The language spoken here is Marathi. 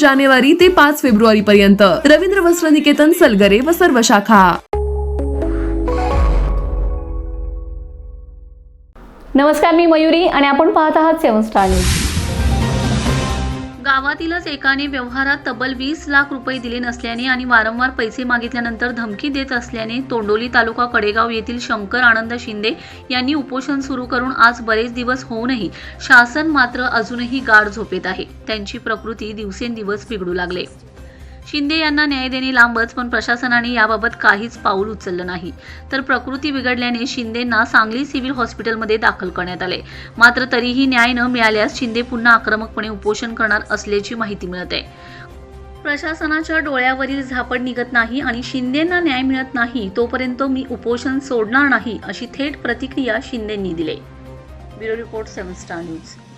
जानेवारी ते पाच फेब्रुवारी पर्यंत रवींद्र वस्त्र निकेतन सलगरे व सर्व शाखा. नमस्कार मी मयुरी आणि आपण पाहत आहात सेवन स्टार न्यूज. गावातीलच एकाने व्यवहारात तब्बल वीस लाख रुपये दिले नसल्याने आणि वारंवार पैसे मागितल्यानंतर धमकी देत असल्याने तोंडोली तालुका कडेगाव येथील शंकर आनंद शिंदे यांनी उपोषण सुरू करून आज बरेच दिवस होऊनही शासन मात्र अजूनही गाढ झोपेत आहे. त्यांची प्रकृती दिवसेंदिवस बिघडू लागले. शिंदे यांना न्याय देणे लांबच पण प्रशासनाने याबाबत काहीच पाऊल उचललं नाही. तर प्रकृती बिघडल्याने शिंदेंना सांगली सिव्हिल हॉस्पिटलमध्ये दाखल करण्यात आले. मात्र तरीही न्याय न मिळाल्यास शिंदे पुन्हा आक्रमकपणे उपोषण करणार असल्याची माहिती मिळत आहे. प्रशासनाच्या डोळ्यावरील झापड निघत नाही आणि शिंदेंना न्याय मिळत नाही तोपर्यंत मी उपोषण सोडणार नाही अशी थेट प्रतिक्रिया शिंदेंनी दिली. Bureau report seven star news.